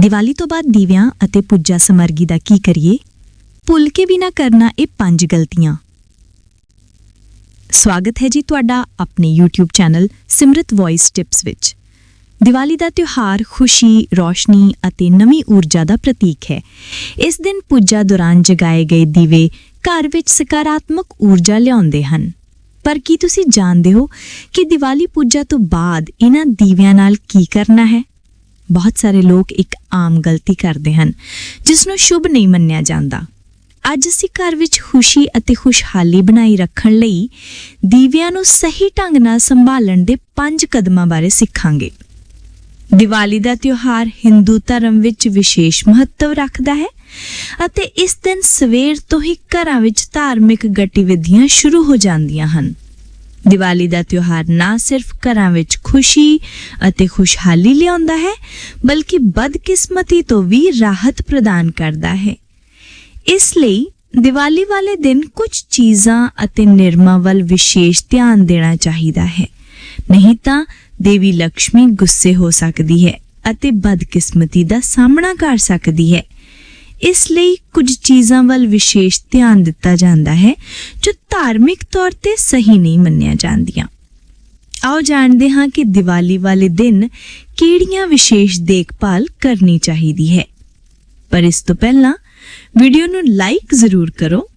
ਦੀਵਾਲੀ ਤੋਂ ਬਾਅਦ ਦੀਵਿਆਂ ਅਤੇ ਪੂਜਾ ਸਮਰਗੀ ਦਾ ਕੀ ਕਰੀਏ? ਭੁੱਲ ਕੇ ਵੀ ਨਾ ਕਰਨਾ ਇਹ ਪੰਜ ਗਲਤੀਆਂ। ਸਵਾਗਤ ਹੈ ਜੀ ਤੁਹਾਡਾ ਆਪਣੇ YouTube channel Simrat voice tips ਵਿੱਚ। ਦੀਵਾਲੀ ਦਾ ਤਿਉਹਾਰ ਖੁਸ਼ੀ, ਰੋਸ਼ਨੀ ਅਤੇ ਨਵੀਂ ਊਰਜਾ ਦਾ ਪ੍ਰਤੀਕ ਹੈ। ਇਸ ਦਿਨ ਪੂਜਾ ਦੌਰਾਨ ਜਗਾਏ ਗਏ ਦੀਵੇ ਘਰ ਵਿੱਚ ਸਕਾਰਾਤਮਕ ਊਰਜਾ ਲਿਆਉਂਦੇ ਹਨ। ਪਰ ਕੀ ਤੁਸੀਂ ਜਾਣਦੇ ਹੋ ਕਿ ਦੀਵਾਲੀ ਪੂਜਾ ਤੋਂ ਬਾਅਦ ਇਹਨਾਂ ਦੀਵਿਆਂ ਨਾਲ ਕੀ ਕਰਨਾ ਹੈ? ਬਹੁਤ ਸਾਰੇ ਲੋਕ ਇੱਕ ਆਮ ਗਲਤੀ ਕਰਦੇ ਹਨ ਜਿਸ ਨੂੰ ਸ਼ੁਭ ਨਹੀਂ ਮੰਨਿਆ ਜਾਂਦਾ। ਅੱਜ ਅਸੀਂ ਘਰ ਵਿੱਚ ਖੁਸ਼ੀ ਅਤੇ ਖੁਸ਼ਹਾਲੀ ਬਣਾਈ ਰੱਖਣ ਲਈ ਦੀਵਿਆਂ ਨੂੰ ਸਹੀ ਢੰਗ ਨਾਲ ਸੰਭਾਲਣ ਦੇ ਪੰਜ ਕਦਮਾਂ ਬਾਰੇ ਸਿੱਖਾਂਗੇ। ਦੀਵਾਲੀ ਦਾ ਤਿਉਹਾਰ ਹਿੰਦੂ ਧਰਮ ਵਿੱਚ ਵਿਸ਼ੇਸ਼ ਮਹੱਤਵ ਰੱਖਦਾ ਹੈ ਅਤੇ ਇਸ ਦਿਨ ਸਵੇਰ ਤੋਂ ਹੀ ਘਰਾਂ ਵਿੱਚ ਧਾਰਮਿਕ ਗਤੀਵਿਧੀਆਂ ਸ਼ੁਰੂ ਹੋ ਜਾਂਦੀਆਂ ਹਨ। ਦੀਵਾਲੀ ਦਾ ਤਿਉਹਾਰ ਨਾ ਸਿਰਫ ਘਰਾਂ ਵਿੱਚ ਖੁਸ਼ੀ ਅਤੇ ਖੁਸ਼ਹਾਲੀ ਲਿਆਉਂਦਾ ਹੈ, ਬਲਕਿ ਬਦਕਿਸਮਤੀ ਤੋਂ ਵੀ ਰਾਹਤ ਪ੍ਰਦਾਨ ਕਰਦਾ ਹੈ। ਇਸ ਲਈ ਦੀਵਾਲੀ ਵਾਲੇ ਦਿਨ ਕੁਝ ਚੀਜ਼ਾਂ ਅਤੇ ਨਿਰਮਾਂ ਵੱਲ ਵਿਸ਼ੇਸ਼ ਧਿਆਨ ਦੇਣਾ ਚਾਹੀਦਾ ਹੈ। ਨਹੀਂ ਤਾਂ ਦੇਵੀ ਲక్ష్ਮੀ ਗੁੱਸੇ ਹੋ ਸਕਦੀ ਹੈ ਅਤੇ ਬਦਕਿਸਮਤੀ ਦਾ ਸਾਹਮਣਾ ਕਰ ਸਕਦੀ ਹੈ। ਇਸ ਲਈ ਕੁਝ ਚੀਜ਼ਾਂ ਵੱਲ ਵਿਸ਼ੇਸ਼ ਧਿਆਨ ਦਿੱਤਾ ਜਾਂਦਾ ਹੈ, ਜੋ ਧਾਰਮਿਕ ਤੌਰ ਤੇ ਸਹੀ ਨਹੀਂ ਮੰਨੀਆਂ ਜਾਂਦੀਆਂ। ਆਓ ਜਾਣਦੇ ਹਾਂ ਕਿ ਦੀਵਾਲੀ ਵਾਲੇ ਦਿਨ ਕਿਹੜੀਆਂ ਵਿਸ਼ੇਸ਼ ਦੇਖਭਾਲ ਕਰਨੀ ਚਾਹੀਦੀ ਹੈ। ਪਰ ਇਸ ਤੋਂ ਪਹਿਲਾਂ ਵੀਡੀਓ ਨੂੰ ਲਾਈਕ ਜ਼ਰੂਰ ਕਰੋ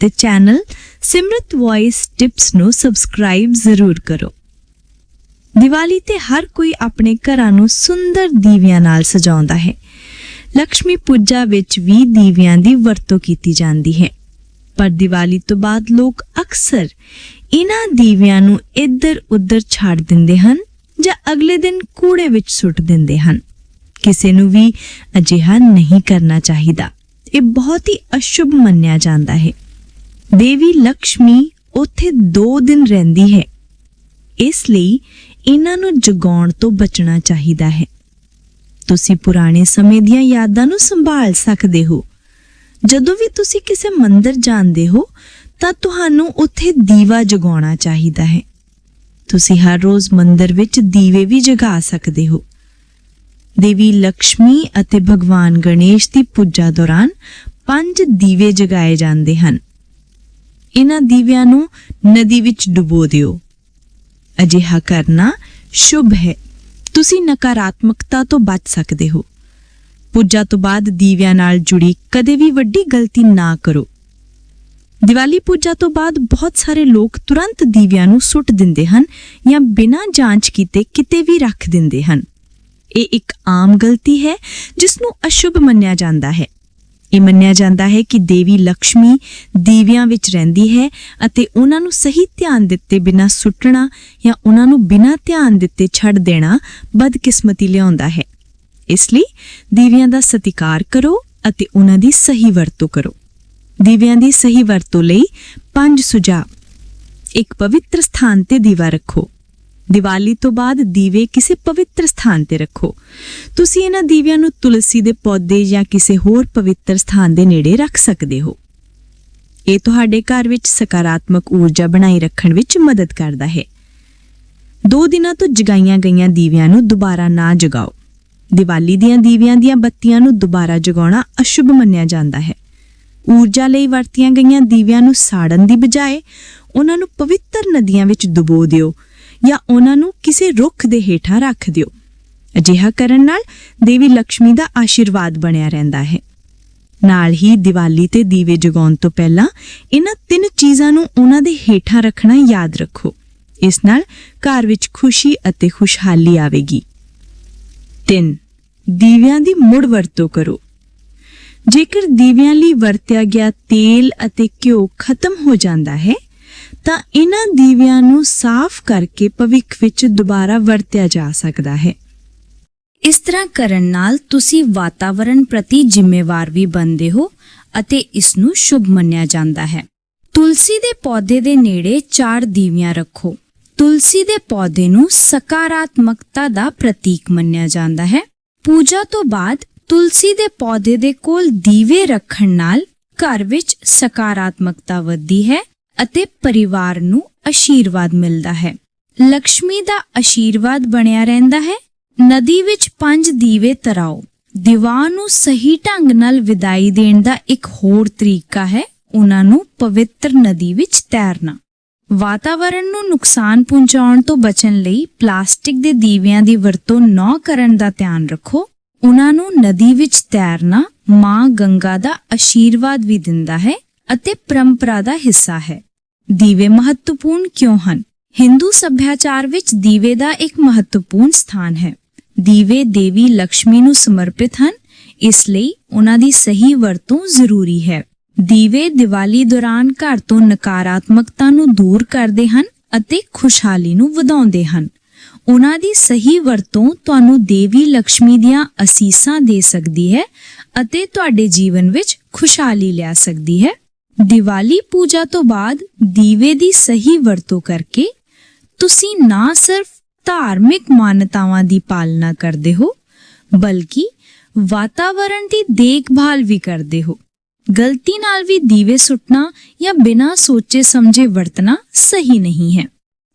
ਤੇ ਚੈਨਲ ਸਿਮਰਤ ਵੌਇਸ ਟਿਪਸ ਨੂੰ ਸਬਸਕ੍ਰਾਈਬ ਜ਼ਰੂਰ ਕਰੋ। ਦੀਵਾਲੀ ਤੇ ਹਰ ਕੋਈ ਆਪਣੇ ਘਰਾਂ ਨੂੰ ਸੁੰਦਰ ਦੀਵਿਆਂ ਨਾਲ ਸਜਾਉਂਦਾ ਹੈ। ਲక్ష్ਮੀ ਪੂਜਾ ਵਿੱਚ ਵੀ ਦੀਵਿਆਂ ਦੀ ਵਰਤੋਂ ਕੀਤੀ ਜਾਂਦੀ ਹੈ। ਪਰ ਦੀਵਾਲੀ ਤੋਂ ਬਾਅਦ ਲੋਕ ਅਕਸਰ ਇਹਨਾਂ ਦੀਵਿਆਂ ਨੂੰ ਇੱਧਰ-ਉੱਧਰ ਛੱਡ ਦਿੰਦੇ ਹਨ ਜਾਂ ਅਗਲੇ ਦਿਨ ਕੂੜੇ ਵਿੱਚ ਸੁੱਟ ਦਿੰਦੇ ਹਨ। ਕਿਸੇ ਨੂੰ ਵੀ ਅਜਿਹਾ ਨਹੀਂ ਕਰਨਾ ਚਾਹੀਦਾ। ਇਹ ਬਹੁਤ ਹੀ ਅਸ਼ੁਭ ਮੰਨਿਆ ਜਾਂਦਾ ਹੈ। ਦੇਵੀ ਲక్ష్ਮੀ ਉੱਥੇ 2 ਦਿਨ ਰਹਿੰਦੀ ਹੈ। ਇਸ ਲਈ ਇਹਨਾਂ ਨੂੰ ਜਗਾਉਣ ਤੋਂ ਬਚਣਾ ਚਾਹੀਦਾ ਹੈ। ਤੁਸੀਂ ਪੁਰਾਣੇ ਸਮੇਂ ਦੀਆਂ ਯਾਦਾਂ ਨੂੰ ਸੰਭਾਲ ਸਕਦੇ ਹੋ। ਜਦੋਂ ਵੀ ਤੁਸੀਂ ਕਿਸੇ ਮੰਦਰ ਜਾਂਦੇ ਹੋ, ਤਾਂ ਤੁਹਾਨੂੰ ਉੱਥੇ ਦੀਵਾ ਜਗਾਉਣਾ ਚਾਹੀਦਾ ਹੈ। ਤੁਸੀਂ ਹਰ ਰੋਜ਼ ਮੰਦਰ ਵਿੱਚ ਦੀਵੇ ਵੀ ਜਗਾ ਸਕਦੇ ਹੋ। ਦੇਵੀ ਲక్ష్ਮੀ ਅਤੇ ਭਗਵਾਨ ਗਣੇਸ਼ ਦੀ ਪੂਜਾ ਦੌਰਾਨ ਪੰਜ ਦੀਵੇ ਜਗਾਏ ਜਾਂਦੇ ਹਨ। ਇਹਨਾਂ ਦੀਵਿਆਂ ਨੂੰ ਨਦੀ ਵਿੱਚ ਡੁਬੋ ਦਿਓ। ਅਜਿਹਾ ਕਰਨਾ ਸ਼ੁਭ ਹੈ। ਤੁਸੀਂ ਨਕਾਰਾਤਮਕਤਾ ਤੋਂ ਬਚ ਸਕਦੇ ਹੋ। ਪੂਜਾ ਤੋਂ ਬਾਅਦ ਦੀਵਿਆਂ ਨਾਲ ਜੁੜੀ ਕਦੇ ਵੀ ਵੱਡੀ ਗਲਤੀ ਨਾ ਕਰੋ। ਦੀਵਾਲੀ ਪੂਜਾ ਤੋਂ ਬਾਅਦ ਬਹੁਤ ਸਾਰੇ ਲੋਕ ਤੁਰੰਤ ਦੀਵਿਆਂ ਨੂੰ ਸੁੱਟ ਦਿੰਦੇ ਹਨ ਜਾਂ ਬਿਨਾਂ ਜਾਂਚ ਕੀਤੇ ਕਿਤੇ ਵੀ ਰੱਖ ਦਿੰਦੇ ਹਨ। ਇਹ ਇੱਕ ਆਮ ਗਲਤੀ ਹੈ ਜਿਸ ਨੂੰ ਅਸ਼ੁਭ ਮੰਨਿਆ ਜਾਂਦਾ ਹੈ। ਇਹ ਮੰਨਿਆ ਜਾਂਦਾ ਹੈ ਕਿ ਦੇਵੀ ਲక్ష్ਮੀ ਦੀਵਿਆਂ ਵਿੱਚ ਰਹਿੰਦੀ ਹੈ ਅਤੇ ਉਹਨਾਂ ਨੂੰ ਸਹੀ ਧਿਆਨ ਦਿੱਤੇ ਬਿਨਾਂ ਸੁੱਟਣਾ ਜਾਂ ਉਹਨਾਂ ਨੂੰ ਬਿਨਾਂ ਧਿਆਨ ਦਿੱਤੇ ਛੱਡ ਦੇਣਾ ਬਦਕਿਸਮਤੀ ਲਿਆਉਂਦਾ ਹੈ। ਇਸ ਲਈ ਦੀਵਿਆਂ ਦਾ ਸਤਿਕਾਰ ਕਰੋ ਅਤੇ ਉਹਨਾਂ ਦੀ ਸਹੀ ਵਰਤੋਂ ਕਰੋ। ਦੀਵਿਆਂ ਦੀ ਸਹੀ ਵਰਤੋਂ ਲਈ ਪੰਜ ਸੁਝਾਅ। ਇੱਕ ਪਵਿੱਤਰ ਸਥਾਨ ਤੇ ਦੀਵਾ ਰੱਖੋ। ਦੀਵਾਲੀ ਤੋਂ ਬਾਅਦ ਦੀਵੇ ਕਿਸੇ ਪਵਿੱਤਰ ਸਥਾਨ ਤੇ ਰੱਖੋ। ਤੁਸੀਂ ਇਹਨਾਂ ਦੀਵਿਆਂ ਨੂੰ ਤੁਲਸੀ ਦੇ ਪੌਦੇ ਜਾਂ ਕਿਸੇ ਹੋਰ ਪਵਿੱਤਰ ਸਥਾਨ ਦੇ ਨੇੜੇ ਰੱਖ ਸਕਦੇ ਹੋ। ਇਹ ਤੁਹਾਡੇ ਘਰ ਵਿੱਚ ਸਕਾਰਾਤਮਕ ਊਰਜਾ ਬਣਾਈ ਰੱਖਣ ਵਿੱਚ ਮਦਦ ਕਰਦਾ ਹੈ। ਦੋ ਦਿਨਾਂ ਤੋਂ ਜਗਾਈਆਂ ਗਈਆਂ ਦੀਵਿਆਂ ਨੂੰ ਦੁਬਾਰਾ ਨਾ ਜਗਾਓ। ਦੀਵਾਲੀ ਦੀਆਂ ਦੀਵਿਆਂ ਦੀਆਂ ਬੱਤੀਆਂ ਨੂੰ ਦੁਬਾਰਾ ਜਗਾਉਣਾ ਅਸ਼ੁਭ ਮੰਨਿਆ ਜਾਂਦਾ ਹੈ। ਊਰਜਾ ਲਈ ਵਰਤੀਆਂ ਗਈਆਂ ਦੀਵਿਆਂ ਨੂੰ ਸਾੜਨ ਦੀ ਬਜਾਏ ਉਹਨਾਂ ਨੂੰ ਪਵਿੱਤਰ ਨਦੀਆਂ ਵਿੱਚ ਡੁਬੋ ਦਿਓ ਜਾਂ ਉਹਨਾਂ ਨੂੰ ਕਿਸੇ ਰੁੱਖ ਦੇ ਹੇਠਾਂ ਰੱਖ ਦਿਓ। ਅਜਿਹਾ ਕਰਨ ਨਾਲ ਦੇਵੀ ਲక్ష్ਮੀ ਦਾ ਆਸ਼ੀਰਵਾਦ ਬਣਿਆ ਰਹਿੰਦਾ ਹੈ। ਨਾਲ ਹੀ ਦੀਵਾਲੀ ਤੇ ਦੀਵੇ ਜਗਾਉਣ ਤੋਂ ਪਹਿਲਾਂ ਇਹਨਾਂ ਤਿੰਨ ਚੀਜ਼ਾਂ ਨੂੰ ਉਹਨਾਂ ਦੇ ਹੇਠਾਂ ਰੱਖਣਾ ਯਾਦ ਰੱਖੋ। ਇਸ ਨਾਲ ਘਰ ਵਿੱਚ ਖੁਸ਼ੀ ਅਤੇ ਖੁਸ਼ਹਾਲੀ ਆਵੇਗੀ। 3 ਦੀਵਿਆਂ ਦੀ ਮੁੜ ਵਰਤੋਂ ਕਰੋ। ਜੇਕਰ ਦੀਵਿਆਂ ਲਈ ਵਰਤਿਆ ਗਿਆ ਤੇਲ ਅਤੇ ਘਿਓ ਖਤਮ ਹੋ ਜਾਂਦਾ ਹੈ ਤਾਂ ਇਹਨਾਂ ਦੀਵਿਆਂ ਨੂੰ ਸਾਫ਼ ਕਰਕੇ ਭਵਿੱਖ ਵਿੱਚ ਦੁਬਾਰਾ ਵਰਤਿਆ ਜਾ ਸਕਦਾ ਹੈ। ਇਸ ਤਰ੍ਹਾਂ ਕਰਨ ਨਾਲ ਤੁਸੀਂ ਵਾਤਾਵਰਣ ਪ੍ਰਤੀ ਜ਼ਿੰਮੇਵਾਰ ਵੀ ਬਣਦੇ ਹੋ ਅਤੇ ਇਸ ਨੂੰ ਸ਼ੁਭ ਮੰਨਿਆ ਜਾਂਦਾ ਹੈ। ਤੁਲਸੀ ਦੇ ਪੌਦੇ ਦੇ ਨੇੜੇ ਚਾਰ ਦੀਵੀਆਂ ਰੱਖੋ। ਤੁਲਸੀ ਦੇ ਪੌਦੇ ਨੂੰ ਸਕਾਰਾਤਮਕਤਾ ਦਾ ਪ੍ਰਤੀਕ ਮੰਨਿਆ ਜਾਂਦਾ ਹੈ। ਪੂਜਾ ਤੋਂ ਬਾਅਦ ਤੁਲਸੀ ਦੇ ਪੌਦੇ ਦੇ ਕੋਲ ਦੀਵੇ ਰੱਖਣ ਨਾਲ ਘਰ ਵਿੱਚ ਸਕਾਰਾਤਮਕਤਾ ਵੱਧਦੀ ਹੈ ਅਤੇ ਪਰਿਵਾਰ ਨੂੰ ਆਸ਼ੀਰਵਾਦ ਮਿਲਦਾ ਹੈ। ਲక్ష్ਮੀ ਦਾ ਆਸ਼ੀਰਵਾਦ ਬਣਿਆ ਰਹਿੰਦਾ ਹੈ। ਨਦੀ ਵਿੱਚ ਪੰਜ ਦੀਵੇ ਤਰਾਓ। ਦੀਵਾ ਨੂੰ ਸਹੀ ਢੰਗ ਨਾਲ ਵਿਦਾਈ ਦੇਣ ਦਾ ਇੱਕ ਹੋਰ ਤਰੀਕਾ ਹੈ। ਉਹਨਾਂ ਨੂੰ ਪਵਿੱਤਰ ਨਦੀ ਵਿੱਚ ਤੈਰਨਾ। ਵਾਤਾਵਰਣ ਨੂੰ ਨੁਕਸਾਨ ਪਹੁੰਚਾਉਣ ਤੋਂ ਬਚਣ ਲਈ ਪਲਾਸਟਿਕ ਦੇ ਦੀਵਿਆਂ ਦੀ ਵਰਤੋਂ ਨਾ ਕਰਨ ਦਾ ਧਿਆਨ ਰੱਖੋ। ਉਹਨਾਂ ਨੂੰ ਨਦੀ ਵਿੱਚ ਤੈਰਨਾ ਮਾਂ ਗੰਗਾ ਦਾ ਆਸ਼ੀਰਵਾਦ ਵੀ ਦਿੰਦਾ ਹੈ ਅਤੇ ਪਰੰਪਰਾ ਦਾ ਹਿੱਸਾ ਹੈ। ਦੀਵੇ ਮਹੱਤਵਪੂਰਨ ਕਿਉਂ ਹਨ? ਹਿੰਦੂ ਸੱਭਿਆਚਾਰ ਵਿੱਚ ਦੀਵੇ ਦਾ ਇੱਕ ਮਹੱਤਵਪੂਰਨ ਸਥਾਨ ਹੈ। ਦੀਵੇ ਦੇਵੀ ਲక్ష్ਮੀ ਨੂੰ ਸਮਰਪਿਤ ਹਨ, ਇਸ ਲਈ ਉਹਨਾਂ ਦੀ ਸਹੀ ਵਰਤੋਂ ਜ਼ਰੂਰੀ ਹੈ। ਦੀਵੇ ਦੀਵਾਲੀ ਦੌਰਾਨ ਘਰ ਤੋਂ ਨਕਾਰਾਤਮਕਤਾ ਨੂੰ ਦੂਰ ਕਰਦੇ ਹਨ ਅਤੇ ਖੁਸ਼ਹਾਲੀ ਨੂੰ ਵਧਾਉਂਦੇ ਹਨ। ਉਹਨਾਂ ਦੀ ਸਹੀ ਵਰਤੋਂ ਤੁਹਾਨੂੰ ਦੇਵੀ ਲక్ష్ਮੀ ਦੀਆਂ ਅਸੀਸਾਂ ਦੇ ਸਕਦੀ ਹੈ ਅਤੇ ਤੁਹਾਡੇ ਜੀਵਨ ਵਿੱਚ ਖੁਸ਼ਹਾਲੀ ਲਿਆ ਸਕਦੀ ਹੈ। ਦੀਵਾਲੀ ਪੂਜਾ ਤੋਂ ਬਾਅਦ ਦੀਵੇ ਦੀ ਸਹੀ ਵਰਤੋਂ ਕਰਕੇ ਤੁਸੀਂ ਨਾ ਸਿਰਫ ਧਾਰਮਿਕ ਮਾਨਤਾਵਾਂ ਦੀ ਪਾਲਣਾ ਕਰਦੇ ਹੋ, ਬਲਕਿ ਵਾਤਾਵਰਣ ਦੀ ਦੇਖਭਾਲ ਵੀ ਕਰਦੇ ਹੋ। ਗਲਤੀ ਨਾਲ ਵੀ ਦੀਵੇ ਸੁੱਟਣਾ ਜਾਂ ਬਿਨਾਂ ਸੋਚੇ ਸਮਝੇ ਵਰਤਣਾ ਸਹੀ ਨਹੀਂ ਹੈ।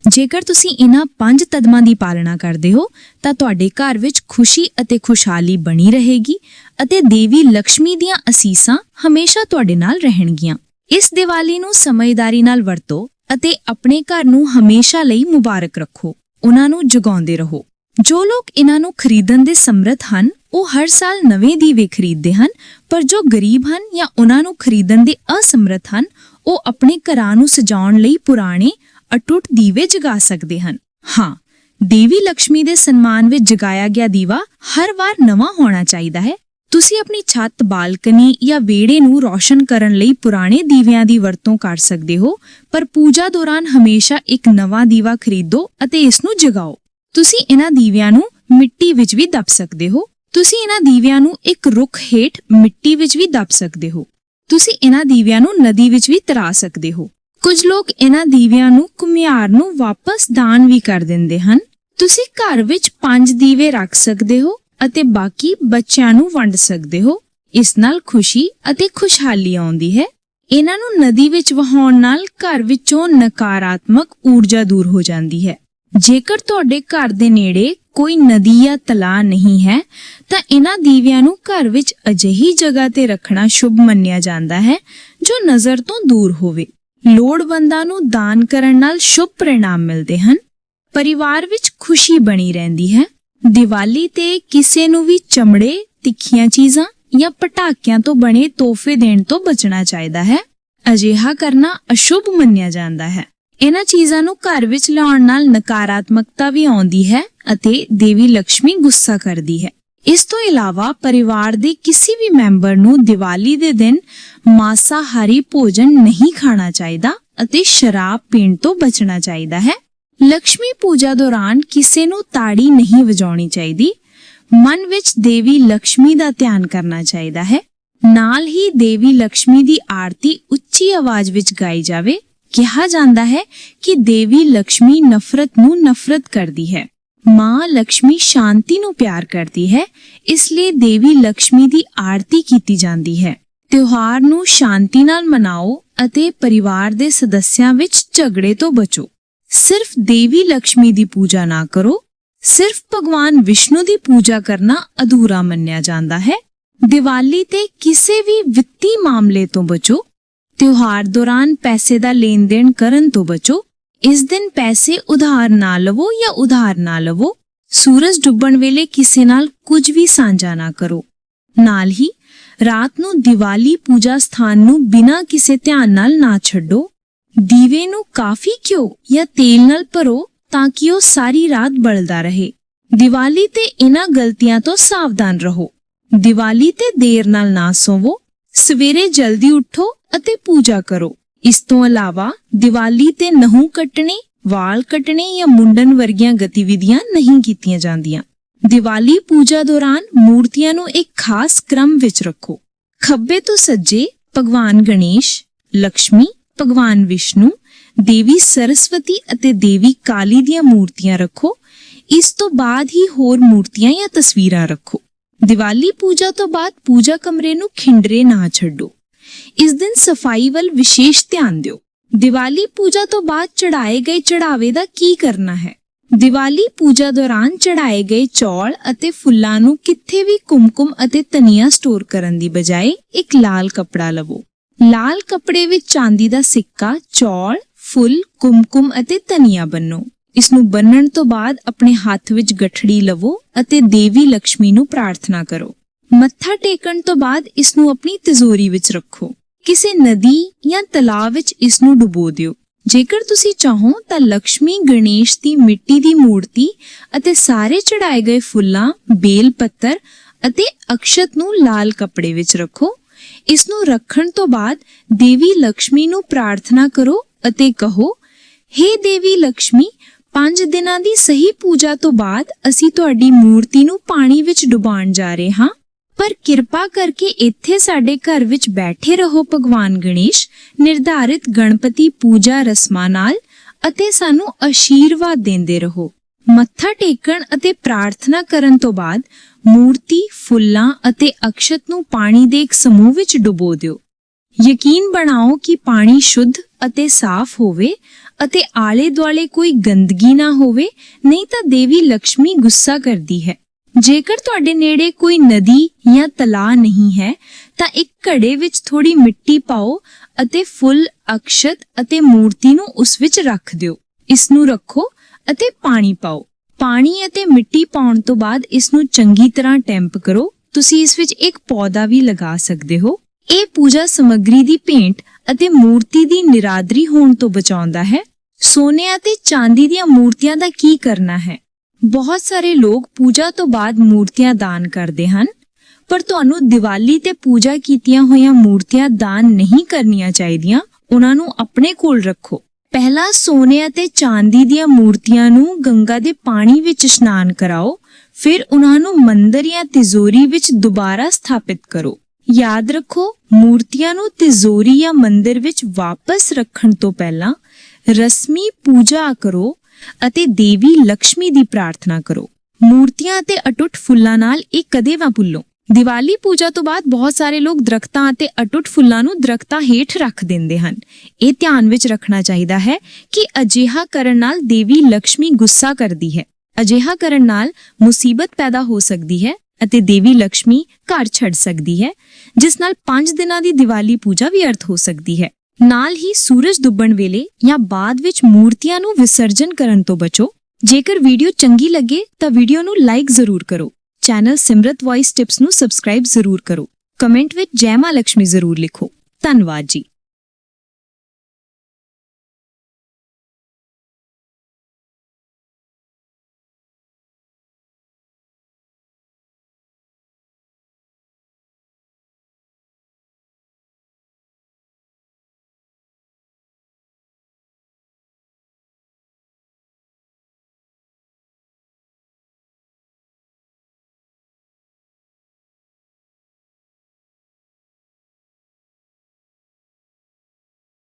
ਜੇਕਰ ਤੁਸੀਂ ਇਹਨਾਂ ਪੰਜ ਤਦਮਾਂ ਦੀ ਪਾਲਣਾ ਕਰਦੇ ਹੋ, ਤਾਂ ਤੁਹਾਡੇ ਘਰ ਵਿੱਚ ਖੁਸ਼ੀ ਅਤੇ ਖੁਸ਼ਹਾਲੀ ਬਣੀ ਰਹੇਗੀ ਅਤੇ ਦੇਵੀ ਲక్ష్ਮੀ ਦੀਆਂ ਅਸੀਸਾਂ ਹਮੇਸ਼ਾ ਤੁਹਾਡੇ ਨਾਲ ਰਹਿਣਗੀਆਂ। ਇਸ ਦੀਵਾਲੀ ਨੂੰ ਸਮਝਦਾਰੀ ਨਾਲ ਵਰਤੋ ਅਤੇ ਆਪਣੇ ਘਰ ਨੂੰ ਹਮੇਸ਼ਾ ਲਈ ਮੁਬਾਰਕ ਰੱਖੋ। ਉਹਨਾਂ ਨੂੰ ਜਗਾਉਂਦੇ ਰਹੋ। ਜੋ ਲੋਕ ਇਹਨਾਂ ਨੂੰ ਖਰੀਦਣ ਦੇ ਸਮਰੱਥ ਹਨ, ਉਹ ਹਰ ਸਾਲ ਨਵੇਂ ਦੀਵੇ ਖਰੀਦਦੇ ਹਨ, ਪਰ ਜੋ ਗਰੀਬ ਹਨ ਜਾਂ ਉਹਨਾਂ ਨੂੰ ਖਰੀਦਣ ਦੇ ਅਸਮਰੱਥ ਹਨ, ਉਹ ਆਪਣੇ ਘਰਾਂ ਨੂੰ ਸਜਾਉਣ ਲਈ ਪੁਰਾਣੇ, ਅਟੁੱਟ ਦੀਵੇ ਜਗਾ ਸਕਦੇ ਹਨ। ਹਾਂ, ਦੇਵੀ ਲక్ష్ਮੀ ਦੇ ਸਨਮਾਨ ਵਿੱਚ ਜਗਾਇਆ ਗਿਆ ਦੀਵਾ ਹਰ ਵਾਰ ਨਵਾਂ ਹੋਣਾ ਚਾਹੀਦਾ ਹੈ। ਤੁਸੀਂ ਆਪਣੀ ਛੱਤ, ਬਾਲਕਨੀ ਜਾਂ ਵਿਹੜੇ ਨੂੰ ਰੌਸ਼ਨ ਕਰਨ ਲਈ ਪੁਰਾਣੇ ਦੀਵਿਆਂ ਦੀ ਵਰਤੋਂ ਕਰ ਸਕਦੇ ਹੋ, ਪਰ ਪੂਜਾ ਦੌਰਾਨ ਹਮੇਸ਼ਾ ਇੱਕ ਨਵਾਂ ਦੀਵਾ ਖਰੀਦੋ ਅਤੇ ਇਸ ਨੂੰ ਜਗਾਓ। ਤੁਸੀਂ ਇਹਨਾਂ ਦੀਵਿਆਂ ਨੂੰ ਮਿੱਟੀ ਵਿੱਚ ਵੀ ਦਬ ਸਕਦੇ ਹੋ। ਤੁਸੀਂ ਇਹਨਾਂ ਦੀਵਿਆਂ ਨੂੰ ਇੱਕ ਰੁੱਖ ਹੇਠ ਮਿੱਟੀ ਵਿੱਚ ਵੀ ਦਬ ਸਕਦੇ ਹੋ। ਤੁਸੀਂ ਇਹਨਾਂ ਦੀਵਿਆਂ ਨੂੰ ਨਦੀ ਵਿੱਚ ਵੀ ਤਰਾ ਸਕਦੇ ਹੋ। ਕੁਝ ਲੋਕ ਇਹਨਾਂ ਦੀਵਿਆਂ ਨੂੰ ਕੁਮਿਆਰ ਨੂੰ ਵਾਪਸ ਦਾਨ ਵੀ ਕਰ ਦਿੰਦੇ ਹਨ। ਤੁਸੀਂ ਘਰ ਵਿੱਚ ਪੰਜ ਦੀਵੇ ਰੱਖ ਸਕਦੇ ਹੋ। ਅਤੇ ਬਾਕੀ ਬੱਚਿਆਂ ਨੂੰ ਵੰਡ ਸਕਦੇ ਹੋ। ਇਸ ਨਾਲ ਖੁਸ਼ੀ ਅਤੇ ਖੁਸ਼ਹਾਲੀ ਆਉਂਦੀ ਹੈ। ਇਹਨਾਂ ਨੂੰ ਨਦੀ ਵਿੱਚ ਵਹਾਉਣ ਨਾਲ ਘਰ ਵਿੱਚੋਂ ਨਕਾਰਾਤਮਕ ਊਰਜਾ ਦੂਰ ਹੋ ਜਾਂਦੀ ਹੈ। ਜੇਕਰ ਤੁਹਾਡੇ ਘਰ ਦੇ ਨੇੜੇ ਕੋਈ ਨਦੀ ਜਾਂ ਤਲਾਅ ਨਹੀਂ ਹੈ, ਤਾਂ ਇਹਨਾਂ ਦੀਵਿਆਂ ਨੂੰ ਘਰ ਵਿੱਚ ਅਜਿਹੀ ਜਗ੍ਹਾ ਤੇ ਰੱਖਣਾ ਸ਼ੁਭ ਮੰਨਿਆ ਜਾਂਦਾ ਹੈ, ਜੋ ਨਜ਼ਰ ਤੋਂ ਦੂਰ ਹੋਵੇ। ਲੋੜਵੰਦਾਂ ਨੂੰ ਦਾਨ ਕਰਨ ਨਾਲ ਸ਼ੁਭ ਪਰਿਣਾਮ ਮਿਲਦੇ ਹਨ। ਪਰਿਵਾਰ ਵਿੱਚ ਖੁਸ਼ੀ ਬਣੀ ਰਹਿੰਦੀ ਹੈ। ਦੀਵਾਲੀ ਤੇ ਕਿਸੇ ਨੂੰ ਵੀ ਚਮੜੇ, ਤਿੱਖੀਆਂ ਚੀਜ਼ਾਂ ਜਾਂ ਪਟਾਕਿਆਂ ਤੋਂ ਬਣੇ ਤੋਹਫੇ ਦੇਣ ਤੋਂ ਬਚਣਾ ਚਾਹੀਦਾ ਹੈ। ਅਜਿਹਾ ਕਰਨਾ ਅਸ਼ੁਭ ਮੰਨਿਆ ਜਾਂਦਾ ਹੈ। ਇਹਨਾਂ ਚੀਜ਼ਾਂ ਨੂੰ ਘਰ ਵਿੱਚ ਲਿਆਉਣ ਨਾਲ ਨਕਾਰਾਤਮਕਤਾ ਵੀ ਆਉਂਦੀ ਹੈ ਅਤੇ ਦੇਵੀ ਲక్ష్ਮੀ ਗੁੱਸਾ ਕਰਦੀ ਹੈ। ਇਸ ਤੋਂ ਇਲਾਵਾ ਪਰਿਵਾਰ ਦੇ ਕਿਸੇ ਵੀ ਮੈਂਬਰ ਨੂੰ ਦੀਵਾਲੀ ਦੇ ਦਿਨ ਮਾਸਾਹਾਰੀ ਭੋਜਨ ਨਹੀਂ ਖਾਣਾ ਚਾਹੀਦਾ ਅਤੇ ਸ਼ਰਾਬ ਪੀਣ ਤੋਂ ਬਚਣਾ ਚਾਹੀਦਾ ਹੈ। ਲక్ష్ਮੀ ਪੂਜਾ ਦੌਰਾਨ ਕਿਸੇ ਨੂੰ ਤਾੜੀ ਨਹੀਂ ਵਜਾਉਣੀ ਚਾਹੀਦੀ। ਮਨ ਵਿੱਚ ਦੇਵੀ ਲక్ష్ਮੀ ਦਾ ਧਿਆਨ ਕਰਨਾ ਚਾਹੀਦਾ ਹੈ। ਨਾਲ ਹੀ ਦੇਵੀ ਲక్ష్ਮੀ ਦੀ ਆਰਤੀ ਉੱਚੀ ਆਵਾਜ਼ ਵਿੱਚ ਗਾਈ ਜਾਵੇ। ਕਿਹਾ ਜਾਂਦਾ ਹੈ ਕਿ ਦੇਵੀ ਲక్ష్ਮੀ ਨਫ਼ਰਤ ਨੂੰ ਨਫ਼ਰਤ ਕਰਦੀ ਹੈ। ਮਾਂ ਲక్ష్ਮੀ ਸ਼ਾਂਤੀ ਨੂੰ ਪਿਆਰ ਕਰਦੀ ਹੈ, ਇਸ ਲਈ ਦੇਵੀ ਲక్ష్ਮੀ ਦੀ ਆਰਤੀ ਕੀਤੀ ਜਾਂਦੀ ਹੈ। ਤਿਉਹਾਰ ਨੂੰ ਸ਼ਾਂਤੀ ਨਾਲ ਮਨਾਓ ਅਤੇ ਪਰਿਵਾਰ ਦੇ ਸਦੱਸਿਆਂ ਵਿੱਚ ਝਗੜੇ ਤੋਂ ਬਚੋ। ਸਿਰਫ ਦੇਵੀ ਲక్ష్ਮੀ ਦੀ ਪੂਜਾ ਨਾ ਕਰੋ, ਸਿਰਫ ਭਗਵਾਨ ਵਿਸ਼ਨੂੰ ਦੀ ਪੂਜਾ ਕਰਨਾ ਅਧੂਰਾ ਮੰਨਿਆ ਜਾਂਦਾ ਹੈ। ਦੀਵਾਲੀ ਤੇ ਕਿਸੇ ਵੀ ਵਿੱਤੀ ਮਾਮਲੇ ਤੋਂ ਬਚੋ, ਤਿਉਹਾਰ ਦੌਰਾਨ ਪੈਸੇ ਦਾ ਲੈਣ ਦੇਣ ਕਰਨ ਤੋਂ ਬਚੋ, ਇਸ ਦਿਨ ਪੈਸੇ ਉਧਾਰ ਨਾ ਲਵੋ ਜਾਂ ਉਧਾਰ ਨਾ ਲਵੋ, ਸੂਰਜ ਡੁੱਬਣ ਵੇਲੇ ਕਿਸੇ ਨਾਲ ਕੁਝ ਵੀ ਸਾਂਝਾ ਨਾ ਕਰੋ। ਨਾਲ ਹੀ ਰਾਤ ਨੂੰ ਦੀਵਾਲੀ ਪੂਜਾ ਸਥਾਨ ਨੂੰ ਬਿਨਾਂ ਕਿਸੇ ਧਿਆਨ ਨਾਲ ਨਾ ਛੱਡੋ। ਦੀਵੇ ਨੂੰ ਕਾਫੀ ਘਿਓ ਜਾਂ ਤੇਲ ਨਾਲ ਭਰੋ ਤਾਂ ਕਿ ਉਹ ਸਾਰੀ ਰਾਤ ਬਲਦਾ ਰਹੇ। ਦੀਵਾਲੀ ਤੇ ਇਹਨਾਂ ਗਲਤੀਆਂ ਤੋਂ ਸਾਵਧਾਨ ਰਹੋ। ਦੀਵਾਲੀ ਤੇ ਦੇਰ ਨਾਲ ਨਾ ਸੋਵੋ। ਸਵੇਰੇ ਜਲਦੀ ਉੱਠੋ ਅਤੇ ਪੂਜਾ ਕਰੋ। ਇਸ ਤੋਂ ਇਲਾਵਾ ਦੀਵਾਲੀ ਤੇ ਨਹੁੰ ਕੱਟਣੇ, ਵਾਲ ਕੱਟਣੇ ਜਾਂ ਮੁੰਡਨ ਵਰਗੀਆਂ ਗਤੀਵਿਧੀਆਂ ਨਹੀਂ ਕੀਤੀਆਂ ਜਾਂਦੀਆਂ। ਦੀਵਾਲੀ ਪੂਜਾ ਦੌਰਾਨ ਮੂਰਤੀਆਂ ਨੂੰ ਇੱਕ ਖਾਸ ਕ੍ਰਮ ਵਿੱਚ ਰੱਖੋ। ਖੱਬੇ ਤੋਂ ਸੱਜੇ ਭਗਵਾਨ ਗਣੇਸ਼ ਲక్ష్ਮੀ ਭਗਵਾਨ ਵਿਸ਼ਨੂੰ, ਦੇਵੀ ਸਰਸਵਤੀ ਅਤੇ ਦੇਵੀ ਕਾਲੀ ਦੀਆਂ ਮੂਰਤੀਆਂ ਰੱਖੋ। ਇਸ ਤੋਂ ਬਾਅਦ ਹੀ ਹੋਰ ਮੂਰਤੀਆਂ ਜਾਂ ਤਸਵੀਰਾਂ ਰੱਖੋ। ਦੀਵਾਲੀ ਪੂਜਾ ਤੋਂ ਬਾਅਦ ਪੂਜਾ ਕਮਰੇ ਨੂੰ ਖਿੰਡਰੇ ਨਾ ਛੱਡੋ। ਇਸ ਦਿਨ ਸਫ਼ਾਈ ਵੱਲ ਵਿਸ਼ੇਸ਼ ਧਿਆਨ ਦਿਓ। ਦੀਵਾਲੀ ਪੂਜਾ ਤੋਂ ਬਾਅਦ ਚੜਾਏ ਗਏ ਚੜਾਵੇ ਦਾ ਕੀ ਕਰਨਾ ਹੈ? ਦੀਵਾਲੀ ਪੂਜਾ ਦੌਰਾਨ ਚੜਾਏ ਗਏ ਚੌਲ ਅਤੇ ਫੁੱਲਾਂ ਨੂੰ ਕਿੱਥੇ ਵੀ ਕੁਮਕੁਮ ਅਤੇ ਧਨੀਆ ਸਟੋਰ ਕਰਨ ਦੀ ਬਜਾਏ ਇੱਕ ਲਾਲ ਕੱਪੜਾ ਲਵੋ। ਲਾਲ ਕੱਪੜੇ ਵਿੱਚ ਚਾਂਦੀ ਦਾ ਸਿੱਕਾ, ਚੌਲ, ਫੁੱਲ, ਕੁਮਕੁਮ ਅਤੇ ਧਨੀਆ ਬੰਨੋ। ਇਸ ਨੂੰ ਬੰਨਣ ਤੋਂ ਬਾਅਦ ਆਪਣੇ ਹੱਥ ਵਿੱਚ ਗਠੜੀ ਲਵੋ ਅਤੇ ਦੇਵੀ ਲక్ష్ਮੀ ਨੂੰ ਪ੍ਰਾਰਥਨਾ ਕਰੋ। ਮੱਥਾ ਟੇਕਣ ਤੋਂ ਬਾਅਦ ਇਸ ਨੂੰ ਆਪਣੀ ਤਿਜੋਰੀ ਵਿੱਚ ਰੱਖੋ। ਕਿਸੇ ਨਦੀ ਜਾਂ ਤਲਾਅ ਵਿੱਚ ਇਸ ਨੂੰ ਡੁਬੋ ਦਿਓ। ਜੇਕਰ ਤੁਸੀਂ ਚਾਹੋ ਤਾਂ ਲక్ష్ਮੀ ਗਣੇਸ਼ ਦੀ ਮਿੱਟੀ ਦੀ ਮੂਰਤੀ ਅਤੇ ਸਾਰੇ ਚੜਾਏ ਗਏ ਫੁੱਲਾਂ, ਬੇਲ ਪੱਤਰ ਅਤੇ ਅਕਸ਼ਤ ਨੂੰ ਲਾਲ ਕੱਪੜੇ ਵਿੱਚ ਰੱਖੋ। ਇਸ ਨੂੰ ਰੱਖਣ ਤੋਂ ਬਾਅਦ ਦੇਵੀ ਲక్ష్ਮੀ ਨੂੰ ਪ੍ਰਾਰਥਨਾ ਕਰੋ हे ਦੇਵੀ ਲక్ష్ਮੀ ਪੰਜ ਦਿਨਾਂ ਦੀ ਸਹੀ ਪੂਜਾ ਤੋਂ ਬਾਅਦ ਅਸੀਂ ਤੁਹਾਡੀ ਮੂਰਤੀ ਨੂੰ ਪਾਣੀ ਵਿੱਚ ਡੁਬਾਉਣ ਜਾ ਰਹੇ ਹਾਂ। ਪਰ ਕਿਰਪਾ ਕਰਕੇ ਇੱਥੇ ਸਾਡੇ ਘਰ ਵਿੱਚ ਬੈਠੇ ਰਹੋ ਭਗਵਾਨ ਗਣੇਸ਼, ਨਿਰਧਾਰਿਤ ਗਣਪਤੀ ਪੂਜਾ ਰਸਮਾਂ ਨਾਲ ਅਤੇ ਸਾਨੂੰ ਅਸ਼ੀਰਵਾਦ ਦਿੰਦੇ ਰਹੋ। ਮੱਥਾ ਟੇਕਣ ਅਤੇ ਪ੍ਰਾਰਥਨਾ ਕਰਨ ਤੋਂ ਬਾਅਦ ਮੂਰਤੀ ਫੁੱਲਾਂ ਅਤੇ ਅਕਸ਼ਤ ਨੂੰ ਪਾਣੀ ਦੇ ਇੱਕ ਸਮੂਹ ਵਿੱਚ ਡੁਬੋ ਦਿਓ। ਯਕੀਨ ਬਣਾਓ ਕਿ ਪਾਣੀ ਸ਼ੁੱਧ ਅਤੇ ਸਾਫ਼ ਹੋਵੇ ਅਤੇ ਆਲੇ ਦੁਆਲੇ ਕੋਈ ਗੰਦਗੀ ਨਾ ਹੋਵੇ, ਨਹੀਂ ਤਾਂ ਦੇਵੀ ਲక్ష్ਮੀ ਗੁੱਸਾ ਕਰਦੀ ਹੈ। ਜੇਕਰ ਤੁਹਾਡੇ ਨੇੜੇ ਕੋਈ ਨਦੀ ਜਾਂ ਤਲਾਅ ਨਹੀਂ ਹੈ, ਤਾਂ ਇੱਕ ਘੜੇ ਵਿੱਚ ਥੋੜੀ ਮਿੱਟੀ ਪਾਓ ਅਤੇ ਫੁੱਲ, ਅਕਸ਼ਤ ਅਤੇ ਮੂਰਤੀ ਨੂੰ ਉਸ ਵਿੱਚ ਰੱਖ ਦਿਓ। ਇਸ ਨੂੰ ਰੱਖੋ ਅਤੇ ਪਾਣੀ ਪਾਓ। ਪਾਣੀ ਅਤੇ ਮਿੱਟੀ ਪਾਉਣ ਤੋਂ ਬਾਅਦ ਇਸ ਨੂੰ ਚੰਗੀ ਤਰ੍ਹਾਂ ਟੈਂਪ ਕਰੋ। ਤੁਸੀਂ ਇਸ ਵਿੱਚ ਇੱਕ ਪੌਦਾ ਵੀ ਲਗਾ ਸਕਦੇ ਹੋ। ਇਹ ਪੂਜਾ ਸਮੱਗਰੀ ਦੀ ਭੇਂਟ ਅਤੇ ਮੂਰਤੀ ਦੀ ਨਿਰਾਦਰੀ ਹੋਣ ਤੋਂ ਬਚਾਉਂਦਾ ਹੈ। ਸੋਨੇ ਅਤੇ ਚਾਂਦੀ ਦੀਆਂ ਮੂਰਤੀਆਂ ਦਾ ਕੀ ਕਰਨਾ ਹੈ? ਬਹੁਤ ਸਾਰੇ ਲੋਕ ਪੂਜਾ ਤੋਂ ਬਾਅਦ ਮੂਰਤੀਆਂ ਦਾਨ ਕਰਦੇ ਹਨ, ਪਰ ਤੁਹਾਨੂੰ ਦੀਵਾਲੀ ਤੇ ਪੂਜਾ ਕੀਤੀਆਂ ਹੋਈਆਂ ਮੂਰਤੀਆਂ ਦਾਨ ਨਹੀਂ ਕਰਨੀਆਂ ਚਾਹੀਦੀਆਂ। ਉਹਨਾਂ ਨੂੰ ਆਪਣੇ ਕੋਲ ਰੱਖੋ। ਪਹਿਲਾਂ ਸੋਨੇ ਅਤੇ ਚਾਂਦੀ ਦੀਆਂ ਮੂਰਤੀਆਂ ਨੂੰ ਗੰਗਾ ਦੇ ਪਾਣੀ ਵਿੱਚ ਇਸ਼ਨਾਨ ਕਰਾਓ, ਫਿਰ ਉਹਨਾਂ ਨੂੰ ਮੰਦਰ ਜਾਂ ਤਿਜੋਰੀ ਵਿੱਚ ਦੁਬਾਰਾ ਸਥਾਪਿਤ ਕਰੋ। ਯਾਦ ਰੱਖੋ, ਮੂਰਤੀਆਂ ਨੂੰ ਤਿਜੋਰੀ ਜਾਂ ਮੰਦਰ ਵਿੱਚ ਵਾਪਸ ਰੱਖਣ ਤੋਂ ਪਹਿਲਾਂ ਰਸਮੀ ਪੂਜਾ ਕਰੋ ਅਤੇ ਦੇਵੀ ਲక్ష్ਮੀ ਦੀ ਪ੍ਰਾਰਥਨਾ ਕਰੋ। ਮੂਰਤੀਆਂ ਅਤੇ ਅਟੁੱਟ ਫੁੱਲਾਂ ਨਾਲ ਇਹ ਕਦੇ ਨਾ ਭੁੱਲੋ। ਦੀਵਾਲੀ ਪੂਜਾ ਤੋਂ ਬਾਅਦ ਬਹੁਤ ਸਾਰੇ ਲੋਕ ਦਰਖਤਾਂ ਅਤੇ ਅਟੁੱਟ ਫੁੱਲਾਂ ਨੂੰ ਦਰਖਤਾਂ ਹੇਠ ਰੱਖ ਦਿੰਦੇ ਹਨ। ਇਹ ਧਿਆਨ ਵਿੱਚ ਰੱਖਣਾ ਚਾਹੀਦਾ ਹੈ ਕਿ ਅਜਿਹਾ ਕਰਨ ਨਾਲ ਦੇਵੀ ਲక్ష్ਮੀ ਗੁੱਸਾ ਕਰਦੀ ਹੈ। ਅਜਿਹਾ ਕਰਨ ਨਾਲ ਮੁਸੀਬਤ ਪੈਦਾ ਹੋ ਸਕਦੀ ਹੈ ਅਤੇ ਦੇਵੀ ਲక్ష్ਮੀ ਘਰ ਛੱਡ ਸਕਦੀ ਹੈ, ਜਿਸ ਨਾਲ 5 ਦਿਨਾਂ ਦੀ ਦੀਵਾਲੀ ਪੂਜਾ ਵੀ ਅਰਥ ਹੋ ਸਕਦੀ ਹੈ। ਨਾਲ ਹੀ ਸੂਰਜ ਡੁੱਬਣ ਵੇਲੇ ਜਾਂ ਬਾਅਦ ਵਿੱਚ ਮੂਰਤੀਆਂ ਨੂੰ ਵਿਸਰਜਨ ਕਰਨ ਤੋਂ ਬਚੋ। ਜੇਕਰ ਵੀਡੀਓ ਚੰਗੀ ਲੱਗੇ ਤਾਂ ਵੀਡੀਓ ਨੂੰ ਲਾਈਕ ਜ਼ਰੂਰ ਕਰੋ। ਚੈਨਲ ਸਿਮਰਤ ਵੌਇਸ ਟਿਪਸ ਨੂੰ ਸਬਸਕ੍ਰਾਈਬ ਜ਼ਰੂਰ ਕਰੋ। ਕਮੈਂਟ ਵਿੱਚ ਜੈ ਮਾਂ ਲక్ష్ਮੀ ਜ਼ਰੂਰ ਲਿਖੋ। ਧੰਨਵਾਦ ਜੀ।